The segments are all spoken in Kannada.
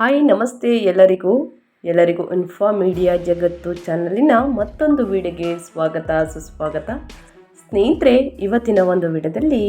ಹಾಯ್, ನಮಸ್ತೆ ಎಲ್ಲರಿಗೂ. ಎಲ್ಲರಿಗೂ ಇನ್ಫಾ ಮೀಡಿಯಾ ಜಗತ್ತು ಚಾನಲಿನ ಮತ್ತೊಂದು ವಿಡಿಯೋಗೆ ಸ್ವಾಗತ, ಸುಸ್ವಾಗತ. ಸ್ನೇಹಿತರೆ, ಇವತ್ತಿನ ಒಂದು ವಿಡಿಯೋದಲ್ಲಿ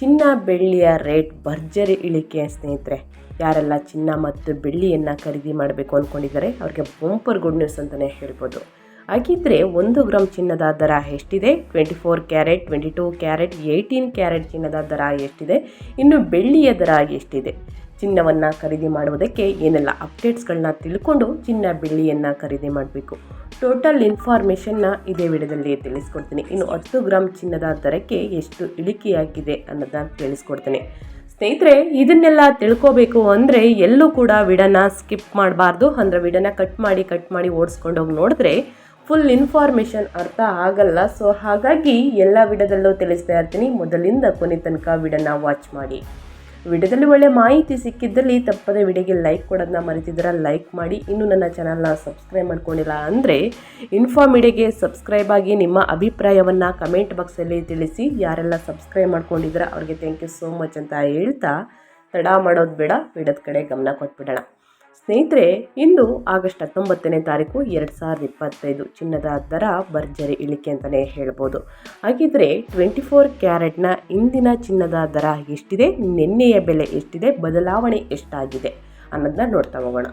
ಚಿನ್ನ ಬೆಳ್ಳಿಯ ರೇಟ್ ಭರ್ಜರಿ ಇಳಿಕೆ ಸ್ನೇಹಿತರೆ. ಯಾರೆಲ್ಲ ಚಿನ್ನ ಮತ್ತು ಬೆಳ್ಳಿಯನ್ನು ಖರೀದಿ ಮಾಡಬೇಕು ಅಂದ್ಕೊಂಡಿದ್ದಾರೆ ಅವ್ರಿಗೆ ಬಂಪರ್ ಗುಡ್ ನ್ಯೂಸ್ ಅಂತಲೇ ಹೇಳ್ಬೋದು. ಹಾಗಿದ್ದರೆ ಒಂದು ಗ್ರಾಮ್ ಚಿನ್ನದ ದರ ಎಷ್ಟಿದೆ? Twenty four carat twenty two carat eighteen carat ಚಿನ್ನದ ದರ ಎಷ್ಟಿದೆ? ಇನ್ನು ಬೆಳ್ಳಿಯ ದರ ಎಷ್ಟಿದೆ? ಚಿನ್ನವನ್ನು ಖರೀದಿ ಮಾಡುವುದಕ್ಕೆ ಏನೆಲ್ಲ ಅಪ್ಡೇಟ್ಸ್ಗಳನ್ನ ತಿಳ್ಕೊಂಡು ಚಿನ್ನ ಬೆಳ್ಳಿಯನ್ನು ಖರೀದಿ ಮಾಡಬೇಕು. ಟೋಟಲ್ ಇನ್ಫಾರ್ಮೇಷನ್ನ ಇದೇ ವಿಡಿಯೋದಲ್ಲಿ ತಿಳಿಸ್ಕೊಡ್ತೀನಿ. ಇನ್ನು ಹತ್ತು ಗ್ರಾಮ್ ಚಿನ್ನದ ದರಕ್ಕೆ ಎಷ್ಟು ಇಳಿಕೆಯಾಗಿದೆ ಅನ್ನೋದನ್ನ ತಿಳಿಸ್ಕೊಡ್ತೀನಿ. ಸ್ನೇಹಿತರೆ, ಇದನ್ನೆಲ್ಲ ತಿಳ್ಕೋಬೇಕು ಅಂದರೆ ಎಲ್ಲೂ ಕೂಡ ವಿಡನ ಸ್ಕಿಪ್ ಮಾಡಬಾರ್ದು. ಅಂದರೆ ವಿಡನ ಕಟ್ ಮಾಡಿ ಕಟ್ ಮಾಡಿ ಓಡಿಸ್ಕೊಂಡು ಹೋಗಿ ನೋಡಿದ್ರೆ ಫುಲ್ ಇನ್ಫಾರ್ಮೇಷನ್ ಅರ್ಥ ಆಗಲ್ಲ. ಸೊ ಹಾಗಾಗಿ ಎಲ್ಲ ವಿಡದಲ್ಲೂ ತಿಳಿಸ್ತಾ ಇರ್ತೀನಿ. ಮೊದಲಿಂದ ಕೊನೆ ತನಕ ವಿಡನ ವಾಚ್ ಮಾಡಿ. ವಿಡಿಯೋದಲ್ಲಿ ಒಳ್ಳೆ ಮಾಹಿತಿ ಸಿಕ್ಕಿದ್ದಲ್ಲಿ ತಪ್ಪದೆ ವಿಡಿಯೋಗೆ ಲೈಕ್ ಕೊಡೋದನ್ನ ಮರಿತಿದ್ದೀರ, ಲೈಕ್ ಮಾಡಿ. ಇನ್ನೂ ನನ್ನ ಚಾನಲ್ನ ಸಬ್ಸ್ಕ್ರೈಬ್ ಮಾಡ್ಕೊಂಡಿಲ್ಲ ಅಂದರೆ ಇನ್ಫಾ ಮೀಡಿಯಾಗೆ ಸಬ್ಸ್ಕ್ರೈಬ್ ಆಗಿ ನಿಮ್ಮ ಅಭಿಪ್ರಾಯವನ್ನು ಕಮೆಂಟ್ ಬಾಕ್ಸಲ್ಲಿ ತಿಳಿಸಿ. ಯಾರೆಲ್ಲ ಸಬ್ಸ್ಕ್ರೈಬ್ ಮಾಡ್ಕೊಂಡಿದ್ದೀರ, ಅವ್ರಿಗೆ ಥ್ಯಾಂಕ್ ಯು ಸೋ ಮಚ್ ಅಂತ ಹೇಳ್ತಾ ತಡ ಮಾಡೋದು ಬೇಡ, ವಿಡಿಯೋದ ಕಡೆ ಗಮನ ಕೊಟ್ಬಿಡೋಣ. ಸ್ನೇಹಿತರೆ, ಇಂದು ಆಗಸ್ಟ್ ಹತ್ತೊಂಬತ್ತನೇ ತಾರೀಕು ಎರಡು ಸಾವಿರದ ಇಪ್ಪತ್ತೈದು. ಚಿನ್ನದ ದರ ಭರ್ಜರಿ ಇಳಿಕೆ ಅಂತಲೇ ಹೇಳ್ಬೋದು. ಹಾಗಿದ್ರೆ ಟ್ವೆಂಟಿ ಫೋರ್ ಕ್ಯಾರೆಟ್ನ ಇಂದಿನ ಚಿನ್ನದ ದರ ಎಷ್ಟಿದೆ? ನಿನ್ನೆಯ ಬೆಲೆ ಎಷ್ಟಿದೆ? ಬದಲಾವಣೆ ಎಷ್ಟಾಗಿದೆ? ಅನ್ನೋದನ್ನ ನೋಡ್ತಾ ಹೋಗೋಣ.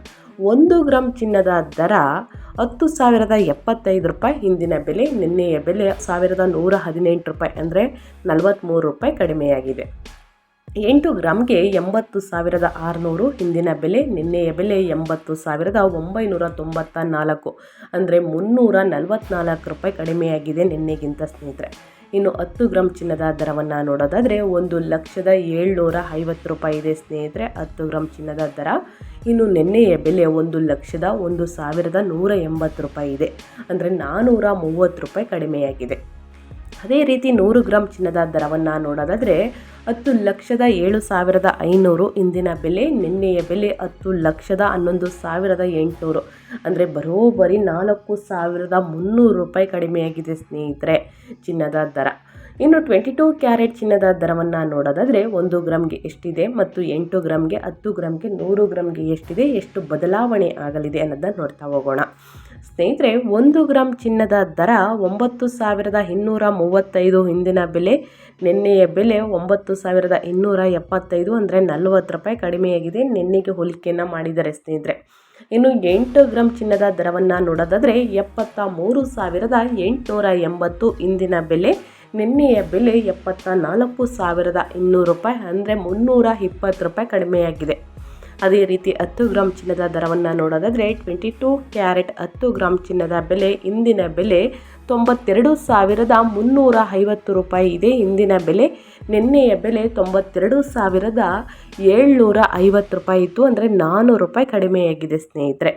ಒಂದು ಗ್ರಾಮ್ ಚಿನ್ನದ ದರ ಹತ್ತು ಸಾವಿರದ ಎಪ್ಪತ್ತೈದು ರೂಪಾಯಿ ಹಿಂದಿನ ಬೆಲೆ ನಿನ್ನೆಯ ಬೆಲೆ ಸಾವಿರದ ನೂರ ಹದಿನೆಂಟು ರೂಪಾಯಿ, ಅಂದರೆ ನಲವತ್ತ್ಮೂರು ರೂಪಾಯಿ ಕಡಿಮೆಯಾಗಿದೆ. ಎಂಟು ಗ್ರಾಮ್ಗೆ ಎಂಬತ್ತು ಸಾವಿರದ ಆರುನೂರು ಹಿಂದಿನ ಬೆಲೆ, ನಿನ್ನೆಯ ಬೆಲೆ ಎಂಬತ್ತು ಸಾವಿರದ ಒಂಬೈನೂರ ತೊಂಬತ್ತ ನಾಲ್ಕು ಅಂದರೆ ಮುನ್ನೂರ ನಲವತ್ತ್ನಾಲ್ಕು ರೂಪಾಯಿ ಕಡಿಮೆಯಾಗಿದೆ ನಿನ್ನೆಗಿಂತ ಸ್ನೇಹಿತರೆ. ಇನ್ನು ಹತ್ತು ಗ್ರಾಮ್ ಚಿನ್ನದ ದರವನ್ನು ನೋಡೋದಾದರೆ ಒಂದು ಲಕ್ಷದ ಏಳ್ನೂರ ಐವತ್ತು ರೂಪಾಯಿ ಇದೆ ಸ್ನೇಹಿತರೆ ಹತ್ತು ಗ್ರಾಮ್ ಚಿನ್ನದ ದರ. ಇನ್ನು ನಿನ್ನೆಯ ಬೆಲೆ ಒಂದು ಲಕ್ಷದ ಒಂದು ಸಾವಿರದ ನೂರ ಎಂಬತ್ತು ರೂಪಾಯಿ ಇದೆ ಅಂದರೆ ನಾನ್ನೂರ ಮೂವತ್ತು ರೂಪಾಯಿ ಕಡಿಮೆಯಾಗಿದೆ. ಅದೇ ರೀತಿ ನೂರು ಗ್ರಾಮ್ ಚಿನ್ನದ ದರವನ್ನು ನೋಡೋದಾದರೆ ಹತ್ತು ಲಕ್ಷದ ಏಳು ಸಾವಿರದ ಐನೂರು. ಇಂದಿನ ಬೆಲೆ, ನಿನ್ನೆಯ ಬೆಲೆ ಹತ್ತು ಲಕ್ಷದ ಹನ್ನೊಂದು ಸಾವಿರದ ಎಂಟುನೂರು. ಅಂದರೆ ಬರೋಬ್ಬರಿ ನಾಲ್ಕು ಸಾವಿರದ ಮುನ್ನೂರು ರೂಪಾಯಿ ಕಡಿಮೆಯಾಗಿದೆ ಸ್ನೇಹಿತರೆ, ಚಿನ್ನದ ದರ. ಇನ್ನು ಟ್ವೆಂಟಿ ಟೂ ಕ್ಯಾರೆಟ್ ಚಿನ್ನದ ದರವನ್ನು ನೋಡೋದಾದರೆ ಒಂದು ಗ್ರಾಮ್ಗೆ ಎಷ್ಟಿದೆ ಮತ್ತು ಎಂಟು ಗ್ರಾಮ್ಗೆ ಹತ್ತು ಗ್ರಾಮ್ಗೆ ನೂರು ಗ್ರಾಮ್ಗೆ ಎಷ್ಟಿದೆ, ಎಷ್ಟು ಬದಲಾವಣೆ ಆಗಲಿದೆ ಅನ್ನೋದನ್ನ ನೋಡ್ತಾ ಹೋಗೋಣ. ಸ್ನೇಹಿತರೆ, ಒಂದು ಗ್ರಾಮ್ ಚಿನ್ನದ ದರ ಒಂಬತ್ತು ಸಾವಿರದ ಇನ್ನೂರ ಮೂವತ್ತೈದು ಹಿಂದಿನ ಬೆಲೆ, ನಿನ್ನೆಯ ಬೆಲೆ ಒಂಬತ್ತು ಸಾವಿರದ ಇನ್ನೂರ ಎಪ್ಪತ್ತೈದು ಅಂದರೆ ನಲವತ್ತು ರೂಪಾಯಿ ಕಡಿಮೆಯಾಗಿದೆ ನಿನ್ನೆಗೆ ಹೋಲಿಕೆಯನ್ನು ಮಾಡಿದ್ದಾರೆ ಸ್ನೇಹಿತರೆ, ಇನ್ನು ಎಂಟು ಗ್ರಾಮ್ ಚಿನ್ನದ ದರವನ್ನು ನೋಡೋದಾದರೆ ಎಪ್ಪತ್ತ ಮೂರು ಸಾವಿರದ ಎಂಟುನೂರ ಎಂಬತ್ತು ಇಂದಿನ ಬೆಲೆ ನಿನ್ನೆಯ ಬೆಲೆ ಎಪ್ಪತ್ತ ನಾಲ್ಕು ಸಾವಿರದ ಇನ್ನೂರು ರೂಪಾಯಿ ಅಂದರೆ ಮುನ್ನೂರ ಇಪ್ಪತ್ತು ರೂಪಾಯಿ ಕಡಿಮೆಯಾಗಿದೆ. ಅದೇ ರೀತಿ ಹತ್ತು ಗ್ರಾಮ್ ಚಿನ್ನದ ದರವನ್ನು ನೋಡೋದಾದರೆ ಟ್ವೆಂಟಿ ಟೂ ಕ್ಯಾರೆಟ್ ಹತ್ತು ಗ್ರಾಮ್ ಚಿನ್ನದ ಬೆಲೆ ಇಂದಿನ ಬೆಲೆ ತೊಂಬತ್ತೆರಡು ಸಾವಿರದ ಮುನ್ನೂರ ಐವತ್ತು ರೂಪಾಯಿ ಇದೆ. ಇಂದಿನ ಬೆಲೆ ನಿನ್ನೆಯ ಬೆಲೆ ತೊಂಬತ್ತೆರಡು ಸಾವಿರದ ಏಳ್ನೂರ ಐವತ್ತು ರೂಪಾಯಿ ಇತ್ತು ಅಂದರೆ ನಾನ್ನೂರು ರೂಪಾಯಿ ಕಡಿಮೆಯಾಗಿದೆ ಸ್ನೇಹಿತರೆ.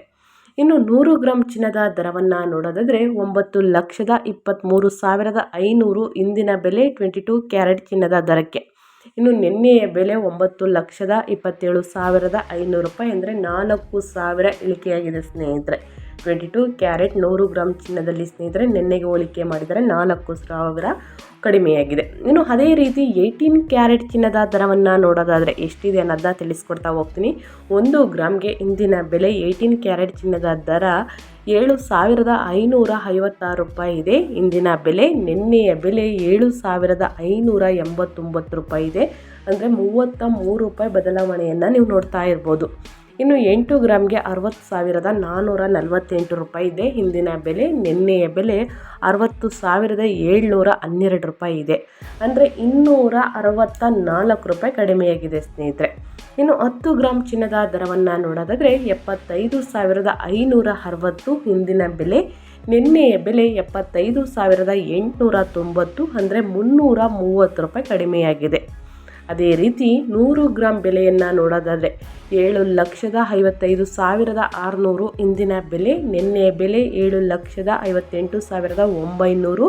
ಇನ್ನು ನೂರು ಗ್ರಾಮ್ ಚಿನ್ನದ ದರವನ್ನು ನೋಡೋದಾದರೆ ಒಂಬತ್ತು ಲಕ್ಷದ ಇಪ್ಪತ್ತ್ಮೂರು ಸಾವಿರದ ಐನೂರು ಇಂದಿನ ಬೆಲೆ ಟ್ವೆಂಟಿ ಟು ಕ್ಯಾರೆಟ್ ಚಿನ್ನದ ದರಕ್ಕೆ. ಇನ್ನು ನಿನ್ನೆಯ ಬೆಲೆ ಒಂಬತ್ತು ಲಕ್ಷದ ಇಪ್ಪತ್ತೇಳು ಸಾವಿರದ ಐನೂರು ರೂಪಾಯಿ ಅಂದರೆ ನಾಲ್ಕು ಸಾವಿರ ಇಳಿಕೆಯಾಗಿದೆ ಸ್ನೇಹಿತರೆ. ಟ್ವೆಂಟಿ ಟು ಕ್ಯಾರೆಟ್ ನೂರು ಗ್ರಾಮ್ ಚಿನ್ನದಲ್ಲಿ ಸ್ನೇಹಿತರೆ ನಿನ್ನೆಗೆ ಹೋಲಿಕೆ ಮಾಡಿದರೆ ನಾಲ್ಕು ಸಾವಿರ ಕಡಿಮೆಯಾಗಿದೆ. ಇನ್ನು ಅದೇ ರೀತಿ ಏಯ್ಟೀನ್ ಕ್ಯಾರೆಟ್ ಚಿನ್ನದ ದರವನ್ನು ನೋಡೋದಾದರೆ ಎಷ್ಟಿದೆ ಅನ್ನೋದನ್ನ ತಿಳಿಸ್ಕೊಡ್ತಾ ಹೋಗ್ತೀನಿ. ಒಂದು ಗ್ರಾಮ್ಗೆ ಇಂದಿನ ಬೆಲೆ ಏಯ್ಟೀನ್ ಕ್ಯಾರೆಟ್ ಚಿನ್ನದ ದರ ಏಳು ಸಾವಿರದ ಐನೂರ ಐವತ್ತಾರು ರೂಪಾಯಿ ಇದೆ. ಇಂದಿನ ಬೆಲೆ ನಿನ್ನೆಯ ಬೆಲೆ ಏಳು ಸಾವಿರದ ಐನೂರ ಎಂಬತ್ತೊಂಬತ್ತು ರೂಪಾಯಿ ಇದೆ. ಅಂದರೆ ಮೂವತ್ತ ಮೂರು ರೂಪಾಯಿ ಬದಲಾವಣೆಯನ್ನು ನೀವು ನೋಡ್ತಾ ಇರ್ಬೋದು. ಇನ್ನು ಎಂಟು ಗ್ರಾಮ್ಗೆ ಅರವತ್ತು ಸಾವಿರದ ನಾನ್ನೂರ ನಲವತ್ತೆಂಟು ರೂಪಾಯಿ ಇದೆ. ಹಿಂದಿನ ಬೆಲೆ, ನಿನ್ನೆಯ ಬೆಲೆ ಅರವತ್ತು ಸಾವಿರದ ಏಳ್ನೂರ ಹನ್ನೆರಡು ರೂಪಾಯಿ ಇದೆ. ಅಂದರೆ ಇನ್ನೂರ ಅರವತ್ತ ನಾಲ್ಕು ರೂಪಾಯಿ ಕಡಿಮೆಯಾಗಿದೆ ಸ್ನೇಹಿತರೆ. ಇನ್ನು ಹತ್ತು ಗ್ರಾಮ್ ಚಿನ್ನದ ದರವನ್ನು ನೋಡೋದಾದರೆ ಎಪ್ಪತ್ತೈದು ಸಾವಿರದ ಐನೂರ ಅರವತ್ತು ಹಿಂದಿನ ಬೆಲೆ, ನಿನ್ನೆಯ ಬೆಲೆ ಎಪ್ಪತ್ತೈದು ಸಾವಿರದ ಎಂಟುನೂರ ತೊಂಬತ್ತು ಅಂದರೆ ಮುನ್ನೂರ ಮೂವತ್ತು ರೂಪಾಯಿ ಕಡಿಮೆಯಾಗಿದೆ. ಅದೇ ರೀತಿ ನೂರು ಗ್ರಾಮ್ ಬೆಲೆಯನ್ನು ನೋಡೋದಾದರೆ ಏಳು ಲಕ್ಷದ ಐವತ್ತೈದು ಸಾವಿರದ ಆರುನೂರು ಇಂದಿನ ಬೆಲೆ, ನಿನ್ನೆ ಬೆಲೆ ಏಳು ಲಕ್ಷದ ಐವತ್ತೆಂಟು ಸಾವಿರದ ಒಂಬೈನೂರು.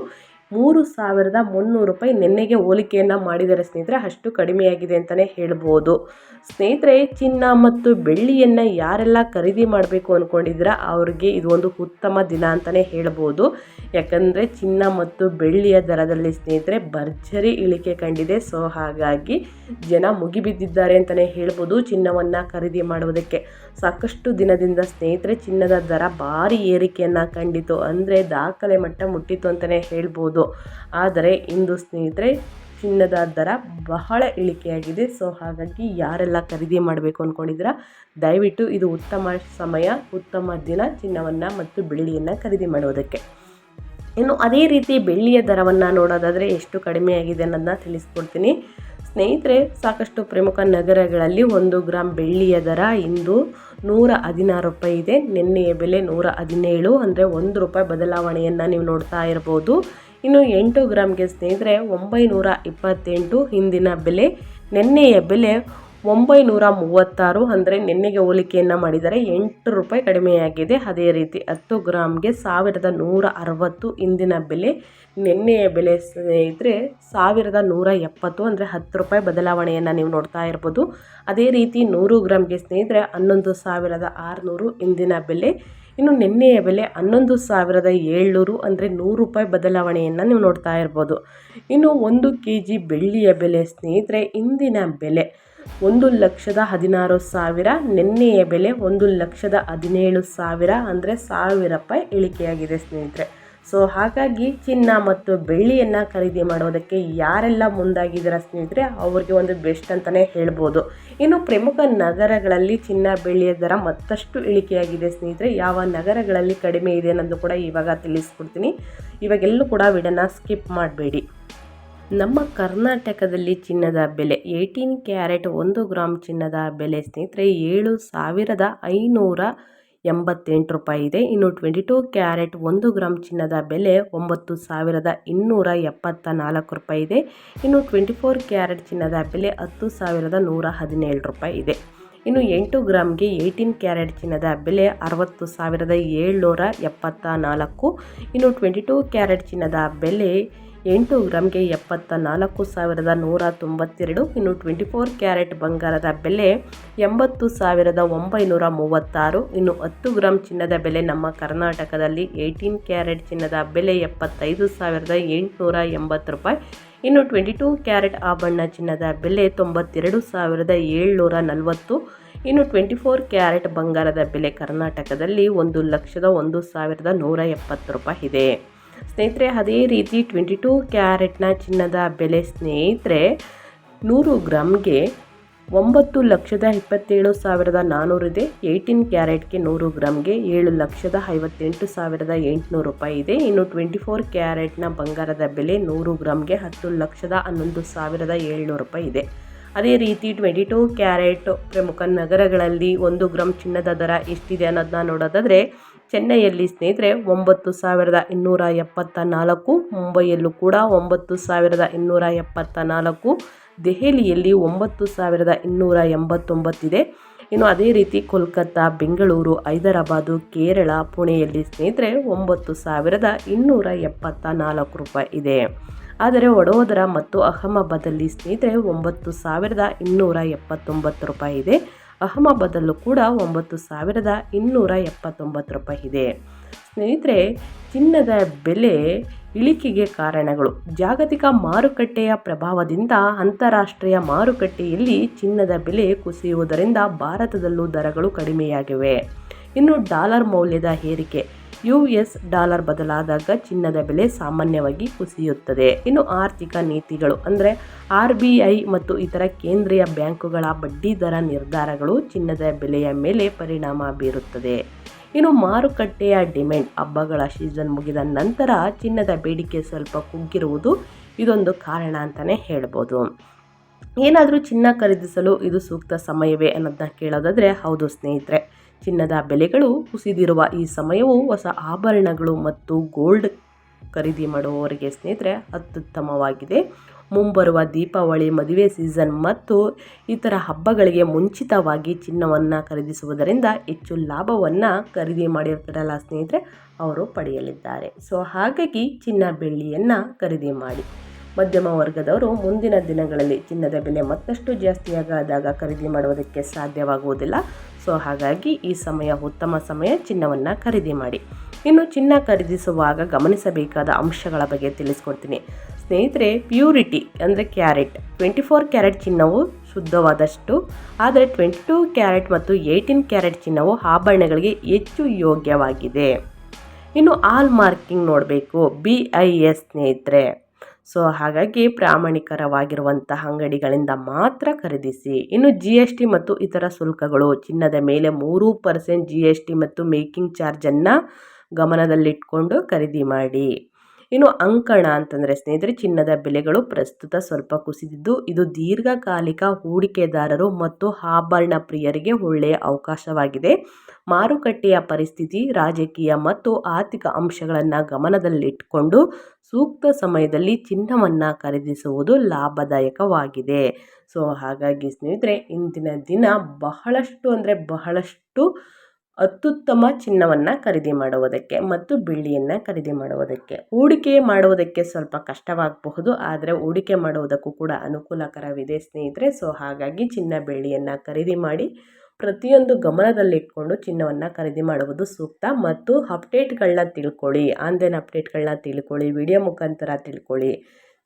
ಮೂರು ಸಾವಿರದ ಮುನ್ನೂರು ರೂಪಾಯಿ ನಿನ್ನೆಗೆ ಹೋಲಿಕೆಯನ್ನು ಮಾಡಿದರೆ ಸ್ನೇಹಿತರೆ ಅಷ್ಟು ಕಡಿಮೆಯಾಗಿದೆ ಅಂತಲೇ ಹೇಳ್ಬೋದು. ಸ್ನೇಹಿತರೆ, ಚಿನ್ನ ಮತ್ತು ಬೆಳ್ಳಿಯನ್ನು ಯಾರೆಲ್ಲ ಖರೀದಿ ಮಾಡಬೇಕು ಅಂದ್ಕೊಂಡಿದ್ದೀರಾ ಅವ್ರಿಗೆ ಇದು ಒಂದು ಉತ್ತಮ ದಿನ ಅಂತಲೇ ಹೇಳ್ಬೋದು. ಯಾಕಂದರೆ ಚಿನ್ನ ಮತ್ತು ಬೆಳ್ಳಿಯ ದರದಲ್ಲಿ ಸ್ನೇಹಿತರೆ ಭರ್ಜರಿ ಇಳಿಕೆ ಕಂಡಿದೆ. ಸೊ, ಹಾಗಾಗಿ ಜನ ಮುಗಿಬಿದ್ದಿದ್ದಾರೆ ಅಂತಲೇ ಹೇಳ್ಬೋದು ಚಿನ್ನವನ್ನು ಖರೀದಿ ಮಾಡುವುದಕ್ಕೆ. ಸಾಕಷ್ಟು ದಿನದಿಂದ ಸ್ನೇಹಿತರೆ, ಚಿನ್ನದ ದರ ಭಾರಿ ಏರಿಕೆಯನ್ನು ಕಂಡಿತು. ಅಂದರೆ ದಾಖಲೆ ಮಟ್ಟ ಮುಟ್ಟಿತು ಅಂತಲೇ ಹೇಳ್ಬೋದು. ಆದರೆ ಇಂದು ಸ್ನೇಹಿತರೆ, ಚಿನ್ನದ ದರ ಬಹಳ ಇಳಿಕೆಯಾಗಿದೆ. ಸೊ ಹಾಗಾಗಿ ಯಾರೆಲ್ಲ ಖರೀದಿ ಮಾಡಬೇಕು ಅಂದ್ಕೊಂಡಿದ್ದೀರಾ ದಯವಿಟ್ಟು ಇದು ಉತ್ತಮ ಸಮಯ, ಉತ್ತಮ ದಿನ ಚಿನ್ನವನ್ನು ಮತ್ತು ಬೆಳ್ಳಿಯನ್ನು ಖರೀದಿ ಮಾಡುವುದಕ್ಕೆ ಇನ್ನು ಅದೇ ರೀತಿ ಬೆಳ್ಳಿಯ ದರವನ್ನು ನೋಡೋದಾದರೆ ಎಷ್ಟು ಕಡಿಮೆಯಾಗಿದೆ ಅನ್ನೋದನ್ನ ತಿಳಿಸ್ಕೊಡ್ತೀನಿ. ಸ್ನೇಹಿತರೆ, ಸಾಕಷ್ಟು ಪ್ರಮುಖ ನಗರಗಳಲ್ಲಿ ಒಂದು ಗ್ರಾಮ್ ಬೆಳ್ಳಿಯ ದರ ಇಂದು ನೂರ ಹದಿನಾರು ರೂಪಾಯಿ ಇದೆ. ನಿನ್ನೆಯ ಬೆಲೆ ನೂರ ಹದಿನೇಳು ಅಂದರೆ ಒಂದು ರೂಪಾಯಿ ಬದಲಾವಣೆಯನ್ನು ನೀವು ನೋಡ್ತಾ ಇರ್ಬೋದು. ಇನ್ನು ಎಂಟು ಗ್ರಾಮ್ಗೆ ಸ್ನೇಹಿತರೆ, ಒಂಬೈನೂರ ಇಪ್ಪತ್ತೆಂಟು ಹಿಂದಿನ ಬೆಲೆ. ನಿನ್ನೆಯ ಬೆಲೆ ಒಂಬೈನೂರ ಮೂವತ್ತಾರು ಅಂದರೆ ನಿನ್ನೆಗೆ ಹೋಲಿಕೆಯನ್ನು ಮಾಡಿದರೆ ಎಂಟು ರೂಪಾಯಿ ಕಡಿಮೆಯಾಗಿದೆ. ಅದೇ ರೀತಿ ಹತ್ತು ಗ್ರಾಮ್ಗೆ ಸಾವಿರದ ನೂರ ಅರವತ್ತು ಇಂದಿನ ಬೆಲೆ. ನಿನ್ನೆಯ ಬೆಲೆ ಇದ್ದರೆ ಸಾವಿರದ ನೂರ ಎಪ್ಪತ್ತು ಅಂದರೆ ಹತ್ತು ರೂಪಾಯಿ ಬದಲಾವಣೆಯನ್ನು ನೀವು ನೋಡ್ತಾ ಇರ್ಬೋದು. ಅದೇ ರೀತಿ ನೂರು ಗ್ರಾಮ್ಗೆ ಸ್ನೇಹಿತರೆ ಹನ್ನೊಂದು ಸಾವಿರದ ಆರುನೂರು ಇಂದಿನ ಬೆಲೆ. ಇನ್ನು ನಿನ್ನೆಯ ಬೆಲೆ ಹನ್ನೊಂದು ಸಾವಿರದ ಏಳ್ನೂರು ಅಂದರೆ ನೂರು ರೂಪಾಯಿ ಬದಲಾವಣೆಯನ್ನು ನೀವು ನೋಡ್ತಾ ಇರ್ಬೋದು. ಇನ್ನು ಒಂದು ಕೆ ಜಿ ಬೆಳ್ಳಿಯ ಬೆಲೆ ಸ್ನೇಹಿತರೆ ಇಂದಿನ ಬೆಲೆ ಒಂದು ಲಕ್ಷದ ಹದಿನಾರು ಸಾವಿರ, ನಿನ್ನೆಯ ಬೆಲೆ ಒಂದು ಲಕ್ಷದ ಹದಿನೇಳು ಸಾವಿರ ಅಂದರೆ ಸಾವಿರ ರೂಪಾಯಿ ಇಳಿಕೆಯಾಗಿದೆ ಸ್ನೇಹಿತರೆ. ಸೊ ಹಾಗಾಗಿ ಚಿನ್ನ ಮತ್ತು ಬೆಳ್ಳಿಯನ್ನು ಖರೀದಿ ಮಾಡೋದಕ್ಕೆ ಯಾರೆಲ್ಲ ಮುಂದಾಗಿದ್ದೀರಾ ಸ್ನೇಹಿತರೆ? ಅವ್ರಿಗೆ ಒಂದು ಬೆಸ್ಟ್ ಅಂತಲೇ ಹೇಳ್ಬೋದು. ಇನ್ನು ಪ್ರಮುಖ ನಗರಗಳಲ್ಲಿ ಚಿನ್ನ, ಬೆಳ್ಳಿಯ ದರ ಮತ್ತಷ್ಟು ಇಳಿಕೆಯಾಗಿದೆ ಸ್ನೇಹಿತರೆ. ಯಾವ ನಗರಗಳಲ್ಲಿ ಕಡಿಮೆ ಇದೆ ಅನ್ನೋದು ಕೂಡ ಇವಾಗ ತಿಳಿಸ್ಕೊಡ್ತೀನಿ. ಇವಾಗೆಲ್ಲೂ ಕೂಡ ವಿಡನ್ನ ಸ್ಕಿಪ್ ಮಾಡಬೇಡಿ. ನಮ್ಮ ಕರ್ನಾಟಕದಲ್ಲಿ ಚಿನ್ನದ ಬೆಲೆ ಏಯ್ಟೀನ್ ಕ್ಯಾರೆಟ್ ಒಂದು ಗ್ರಾಮ್ ಚಿನ್ನದ ಬೆಲೆ ಸ್ನೇಹಿತರೆ ಏಳು ಸಾವಿರದ ಐನೂರ ಎಂಬತ್ತೆಂಟು ರೂಪಾಯಿ ಇದೆ. ಇನ್ನು ಟ್ವೆಂಟಿ ಟೂ ಕ್ಯಾರೆಟ್ ಒಂದು ಗ್ರಾಮ್ ಚಿನ್ನದ ಬೆಲೆ ಒಂಬತ್ತು ಸಾವಿರದ ಇನ್ನೂರ ಎಪ್ಪತ್ತ ನಾಲ್ಕು ರೂಪಾಯಿ ಇದೆ. ಇನ್ನು ಟ್ವೆಂಟಿ ಫೋರ್ ಕ್ಯಾರೆಟ್ ಚಿನ್ನದ ಬೆಲೆ ಹತ್ತು ಸಾವಿರದ ನೂರ ಹದಿನೇಳು ರೂಪಾಯಿ ಇದೆ. ಇನ್ನು ಎಂಟು ಗ್ರಾಮ್ಗೆ ಏಯ್ಟೀನ್ ಕ್ಯಾರೆಟ್ ಚಿನ್ನದ ಬೆಲೆ ಅರವತ್ತು ಸಾವಿರದ ಏಳ್ನೂರ ಎಪ್ಪತ್ತ ನಾಲ್ಕು ಇನ್ನು ಟ್ವೆಂಟಿ ಟೂ ಕ್ಯಾರೆಟ್ ಚಿನ್ನದ ಬೆಲೆ ಎಂಟು ಗ್ರಾಮ್ಗೆ ಎಪ್ಪತ್ತ ನಾಲ್ಕು ಸಾವಿರದ ನೂರ ತೊಂಬತ್ತೆರಡು ಇನ್ನು ಟ್ವೆಂಟಿ ಫೋರ್ ಕ್ಯಾರೆಟ್ ಬಂಗಾರದ ಬೆಲೆ ಎಂಬತ್ತು ಸಾವಿರದ ಒಂಬೈನೂರ ಮೂವತ್ತಾರು. ಇನ್ನು ಹತ್ತು ಗ್ರಾಮ್ ಚಿನ್ನದ ಬೆಲೆ ನಮ್ಮ ಕರ್ನಾಟಕದಲ್ಲಿ ಏಯ್ಟೀನ್ ಕ್ಯಾರೆಟ್ ಚಿನ್ನದ ಬೆಲೆ ಎಪ್ಪತ್ತೈದು ಸಾವಿರದ ಎಂಟುನೂರ ಎಂಬತ್ತು ರೂಪಾಯಿ. ಇನ್ನು ಟ್ವೆಂಟಿ ಟೂ ಕ್ಯಾರೆಟ್ ಆಭರಣ ಚಿನ್ನದ ಬೆಲೆ ತೊಂಬತ್ತೆರಡು ಸಾವಿರದ ಏಳ್ನೂರ ನಲವತ್ತು. ಇನ್ನು ಟ್ವೆಂಟಿ ಫೋರ್ ಕ್ಯಾರೆಟ್ ಬಂಗಾರದ ಬೆಲೆ ಕರ್ನಾಟಕದಲ್ಲಿ ಒಂದು ಲಕ್ಷದ ಒಂದು ಸಾವಿರದ ನೂರ ಎಪ್ಪತ್ತು ರೂಪಾಯಿ ಇದೆ. ಸ್ನೇಹಿತರೆ, ಅದೇ ರೀತಿ ಟ್ವೆಂಟಿ ಟೂ ಕ್ಯಾರೆಟ್ನ ಚಿನ್ನದ ಬೆಲೆ ಸ್ನೇಹಿತರೆ, ನೂರು ಗ್ರಾಮ್ಗೆ ಒಂಬತ್ತು ಲಕ್ಷದ ಇಪ್ಪತ್ತೇಳು ಸಾವಿರದ ನಾನ್ನೂರಿದೆ ಏಯ್ಟೀನ್ ಕ್ಯಾರೆಟ್ಗೆ ನೂರು ಗ್ರಾಮ್ಗೆ ಏಳು ಲಕ್ಷದ ಐವತ್ತೆಂಟು ಸಾವಿರದ ಎಂಟುನೂರು ರೂಪಾಯಿ ಇದೆ. ಇನ್ನು ಟ್ವೆಂಟಿ ಫೋರ್ ಕ್ಯಾರೆಟ್ನ ಬಂಗಾರದ ಬೆಲೆ ನೂರು ಗ್ರಾಮ್ಗೆ ಹತ್ತು ಲಕ್ಷದ ಹನ್ನೊಂದು ಸಾವಿರದ ಏಳ್ನೂರು ರೂಪಾಯಿ ಇದೆ. ಅದೇ ರೀತಿ ಟ್ವೆಂಟಿ ಟೂ ಕ್ಯಾರೆಟ್ ಪ್ರಮುಖ ನಗರಗಳಲ್ಲಿ ಒಂದು ಗ್ರಾಮ್ ಚಿನ್ನದ ದರ ಎಷ್ಟಿದೆ ಅನ್ನೋದನ್ನ ನೋಡೋದಾದರೆ ಚೆನ್ನೈಯಲ್ಲಿ ಸ್ನೇಹಿತರೆ ಒಂಬತ್ತು ಸಾವಿರದ ಇನ್ನೂರ ಎಪ್ಪತ್ತ ನಾಲ್ಕು ಮುಂಬೈಯಲ್ಲೂ ಕೂಡ ಒಂಬತ್ತು ಸಾವಿರದ ಇನ್ನೂರ ಎಪ್ಪತ್ತ ನಾಲ್ಕು ದೆಹಲಿಯಲ್ಲಿ ಒಂಬತ್ತು ಸಾವಿರದ ಇನ್ನೂರ ಎಂಬತ್ತೊಂಬತ್ತಿದೆ. ಇನ್ನು ಅದೇ ರೀತಿ ಕೋಲ್ಕತ್ತಾ, ಬೆಂಗಳೂರು, ಹೈದರಾಬಾದು, ಕೇರಳ, ಪುಣೆಯಲ್ಲಿ ಸ್ನೇಹಿತರೆ ಒಂಬತ್ತು ಸಾವಿರದ ಇನ್ನೂರ ಎಪ್ಪತ್ತ ನಾಲ್ಕು ರೂಪಾಯಿ ಇದೆ. ಆದರೆ ವಡೋದರ ಮತ್ತು ಅಹಮದಾಬಾದಲ್ಲಿ ಸ್ನೇಹಿತರೆ ಒಂಬತ್ತು ಸಾವಿರದ ಇನ್ನೂರ ಎಪ್ಪತ್ತೊಂಬತ್ತು ರೂಪಾಯಿ ಇದೆ. ಅಹಮದಾಬಾದಲ್ಲೂ ಕೂಡ ಒಂಬತ್ತು ಸಾವಿರದ ಇನ್ನೂರ ಎಪ್ಪತ್ತೊಂಬತ್ತು ರೂಪಾಯಿ ಇದೆ. ಸ್ನೇಹಿತರೆ, ಚಿನ್ನದ ಬೆಲೆ ಇಳಿಕೆಗೆ ಕಾರಣಗಳು. ಜಾಗತಿಕ ಮಾರುಕಟ್ಟೆಯ ಪ್ರಭಾವದಿಂದ ಅಂತಾರಾಷ್ಟ್ರೀಯ ಮಾರುಕಟ್ಟೆಯಲ್ಲಿ ಚಿನ್ನದ ಬೆಲೆ ಕುಸಿಯುವುದರಿಂದ ಭಾರತದಲ್ಲೂ ದರಗಳು ಕಡಿಮೆಯಾಗಿವೆ. ಇನ್ನು ಡಾಲರ್ ಮೌಲ್ಯದ ಏರಿಕೆ. ಯು ಎಸ್ ಡಾಲರ್ ಬದಲಾದಾಗ ಚಿನ್ನದ ಬೆಲೆ ಸಾಮಾನ್ಯವಾಗಿ ಕುಸಿಯುತ್ತದೆ. ಇನ್ನು ಆರ್ಥಿಕ ನೀತಿಗಳು ಅಂದರೆ ಆರ್ ಬಿ ಐ ಮತ್ತು ಇತರ ಕೇಂದ್ರೀಯ ಬ್ಯಾಂಕುಗಳ ಬಡ್ಡಿ ದರ ನಿರ್ಧಾರಗಳು ಚಿನ್ನದ ಬೆಲೆಯ ಮೇಲೆ ಪರಿಣಾಮ ಬೀರುತ್ತದೆ. ಇನ್ನು ಮಾರುಕಟ್ಟೆಯ ಡಿಮ್ಯಾಂಡ್ ಹಬ್ಬಗಳ ಸೀಸನ್ ಮುಗಿದ ನಂತರ ಚಿನ್ನದ ಬೇಡಿಕೆ ಸ್ವಲ್ಪ ಕುಗ್ಗಿರುವುದು ಇದೊಂದು ಕಾರಣ ಅಂತಲೇ ಹೇಳ್ಬೋದು. ಏನಾದರೂ ಚಿನ್ನ ಖರೀದಿಸಲು ಇದು ಸೂಕ್ತ ಸಮಯವೇ ಅನ್ನೋದನ್ನ ಕೇಳೋದಾದರೆ ಹೌದು ಸ್ನೇಹಿತರೆ. ಚಿನ್ನದ ಬೆಲೆಗಳು ಕುಸಿದಿರುವ ಈ ಸಮಯವು ಹೊಸ ಆಭರಣಗಳು ಮತ್ತು ಗೋಲ್ಡ್ ಖರೀದಿ ಮಾಡುವವರಿಗೆ ಸ್ನೇಹಿತರೆ ಅತ್ಯುತ್ತಮವಾಗಿದೆ. ಮುಂಬರುವ ದೀಪಾವಳಿ, ಮದುವೆ ಸೀಸನ್ ಮತ್ತು ಇತರ ಹಬ್ಬಗಳಿಗೆ ಮುಂಚಿತವಾಗಿ ಚಿನ್ನವನ್ನು ಖರೀದಿಸುವುದರಿಂದ ಹೆಚ್ಚು ಲಾಭವನ್ನು ಖರೀದಿ ಮಾಡಿರ್ತಾರಲ್ಲ ಸ್ನೇಹಿತರೆ, ಅವರು ಪಡೆಯಲಿದ್ದಾರೆ. ಸೊ, ಹಾಗಾಗಿ ಚಿನ್ನ ಬೆಳ್ಳಿಯನ್ನು ಖರೀದಿ ಮಾಡಿ. ಮಧ್ಯಮ ವರ್ಗದವರು ಮುಂದಿನ ದಿನಗಳಲ್ಲಿ ಚಿನ್ನದ ಬೆಲೆ ಮತ್ತಷ್ಟು ಜಾಸ್ತಿಯಾಗದಾಗ ಖರೀದಿ ಮಾಡುವುದಕ್ಕೆ ಸಾಧ್ಯವಾಗುವುದಿಲ್ಲ. ಸೊ ಹಾಗಾಗಿ ಈ ಸಮಯ ಉತ್ತಮ ಸಮಯ ಚಿನ್ನವನ್ನು ಖರೀದಿ ಮಾಡಿ. ಇನ್ನು ಚಿನ್ನ ಖರೀದಿಸುವಾಗ ಗಮನಿಸಬೇಕಾದ ಅಂಶಗಳ ಬಗ್ಗೆ ತಿಳಿಸ್ಕೊಡ್ತೀನಿ. ಸ್ನೇಹಿತರೆ ಪ್ಯೂರಿಟಿ ಅಂದರೆ ಕ್ಯಾರೆಟ್ ಟ್ವೆಂಟಿ ಫೋರ್ ಕ್ಯಾರೆಟ್ ಚಿನ್ನವು ಶುದ್ಧವಾದಷ್ಟು, ಆದರೆ ಟ್ವೆಂಟಿ ಟೂ ಕ್ಯಾರೆಟ್ ಮತ್ತು ಏಯ್ಟೀನ್ ಕ್ಯಾರೆಟ್ ಚಿನ್ನವು ಆಭರಣಗಳಿಗೆ ಹೆಚ್ಚು ಯೋಗ್ಯವಾಗಿದೆ. ಇನ್ನು ಆಲ್ ಮಾರ್ಕಿಂಗ್ ನೋಡಬೇಕು. ಬಿ ಐ ಎಸ್ ಸ್ನೇಹಿತರೆ. ಸೊ ಹಾಗಾಗಿ ಪ್ರಾಮಾಣಿಕರವಾಗಿರುವಂತಹ ಅಂಗಡಿಗಳಿಂದ ಮಾತ್ರ ಖರೀದಿಸಿ. ಇನ್ನು ಜಿ ಎಸ್ ಟಿ ಮತ್ತು ಇತರ ಶುಲ್ಕಗಳು, ಚಿನ್ನದ ಮೇಲೆ ಮೂರು ಪರ್ಸೆಂಟ್ ಜಿ ಎಸ್ ಟಿ ಮತ್ತು ಮೇಕಿಂಗ್ ಚಾರ್ಜನ್ನು ಗಮನದಲ್ಲಿಟ್ಕೊಂಡು ಖರೀದಿ ಮಾಡಿ. ಇನ್ನು ಅಂಕಣ ಅಂತಂದರೆ ಸ್ನೇಹಿತರೆ, ಚಿನ್ನದ ಬೆಲೆಗಳು ಪ್ರಸ್ತುತ ಸ್ವಲ್ಪ ಕುಸಿದಿದ್ದು, ಇದು ದೀರ್ಘಕಾಲಿಕ ಹೂಡಿಕೆದಾರರು ಮತ್ತು ಆಭರಣ ಪ್ರಿಯರಿಗೆ ಒಳ್ಳೆಯ ಅವಕಾಶವಾಗಿದೆ. ಮಾರುಕಟ್ಟೆಯ ಪರಿಸ್ಥಿತಿ, ರಾಜಕೀಯ ಮತ್ತು ಆರ್ಥಿಕ ಅಂಶಗಳನ್ನು ಗಮನದಲ್ಲಿಟ್ಟುಕೊಂಡು ಸೂಕ್ತ ಸಮಯದಲ್ಲಿ ಚಿನ್ನವನ್ನು ಖರೀದಿಸುವುದು ಲಾಭದಾಯಕವಾಗಿದೆ. ಸೊ, ಹಾಗಾಗಿ ಸ್ನೇಹಿತರೆ, ಇಂದಿನ ದಿನ ಬಹಳಷ್ಟು ಅಂದರೆ ಬಹಳಷ್ಟು ಅತ್ಯುತ್ತಮ ಚಿನ್ನವನ್ನು ಖರೀದಿ ಮಾಡುವುದಕ್ಕೆ ಮತ್ತು ಬೆಳ್ಳಿಯನ್ನು ಖರೀದಿ ಮಾಡುವುದಕ್ಕೆ. ಹೂಡಿಕೆ ಮಾಡುವುದಕ್ಕೆ ಸ್ವಲ್ಪ ಕಷ್ಟವಾಗಬಹುದು, ಆದರೆ ಹೂಡಿಕೆ ಮಾಡುವುದಕ್ಕೂ ಕೂಡ ಅನುಕೂಲಕರವಿದೆ ಸ್ನೇಹಿತರೆ. ಸೊ, ಹಾಗಾಗಿ ಚಿನ್ನ, ಬೆಳ್ಳಿಯನ್ನು ಖರೀದಿ ಮಾಡಿ ಪ್ರತಿಯೊಂದು ಗಮನದಲ್ಲಿಟ್ಕೊಂಡು ಚಿನ್ನವನ್ನು ಖರೀದಿ ಮಾಡುವುದು ಸೂಕ್ತ. ಮತ್ತು ಅಪ್ಡೇಟ್ಗಳನ್ನ ತಿಳ್ಕೊಳ್ಳಿ ಆನ್ಲೈನ್ ಅಪ್ಡೇಟ್ಗಳನ್ನ ತಿಳ್ಕೊಳ್ಳಿ ವಿಡಿಯೋ ಮುಖಾಂತರ ತಿಳ್ಕೊಳ್ಳಿ.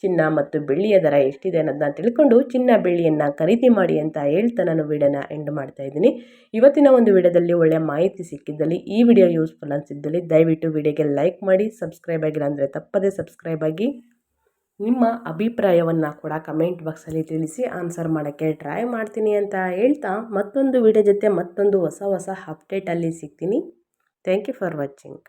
ಚಿನ್ನ ಮತ್ತು ಬೆಳ್ಳಿಯ ದರ ಎಷ್ಟಿದೆ ಅನ್ನೋದನ್ನ ತಿಳ್ಕೊಂಡು ಚಿನ್ನ ಬೆಳ್ಳಿಯನ್ನು ಖರೀದಿ ಮಾಡಿ ಅಂತ ಹೇಳ್ತಾ ನಾನು ವಿಡಿಯೋನ ಎಂಡ್ ಮಾಡ್ತಾ ಇದ್ದೀನಿ. ಇವತ್ತಿನ ಒಂದು ವಿಡಿಯೋದಲ್ಲಿ ಒಳ್ಳೆಯ ಮಾಹಿತಿ ಸಿಕ್ಕಿದ್ದಲ್ಲಿ ಈ ವಿಡಿಯೋ ಯೂಸ್ಫುಲ್ ಅನಿಸಿದ್ದಲ್ಲಿ ದಯವಿಟ್ಟು ವಿಡಿಯೋಗೆ ಲೈಕ್ ಮಾಡಿ ಸಬ್ಸ್ಕ್ರೈಬ್ ಆಗಿಲ್ಲ ಅಂದರೆ ತಪ್ಪದೇ ಸಬ್ಸ್ಕ್ರೈಬ್ ಆಗಿ ನಿಮ್ಮ ಅಭಿಪ್ರಾಯವನ್ನು ಕೂಡ ಕಮೆಂಟ್ ಬಾಕ್ಸಲ್ಲಿ ತಿಳಿಸಿ ಆನ್ಸರ್ ಮಾಡೋಕ್ಕೆ ಟ್ರೈ ಮಾಡ್ತೀನಿ ಅಂತ ಹೇಳ್ತಾ ಮತ್ತೊಂದು ವಿಡಿಯೋ ಜೊತೆ ಮತ್ತೊಂದು ಹೊಸ ಹೊಸ ಅಪ್ಡೇಟಲ್ಲಿ ಸಿಗ್ತೀನಿ. Thank you for watching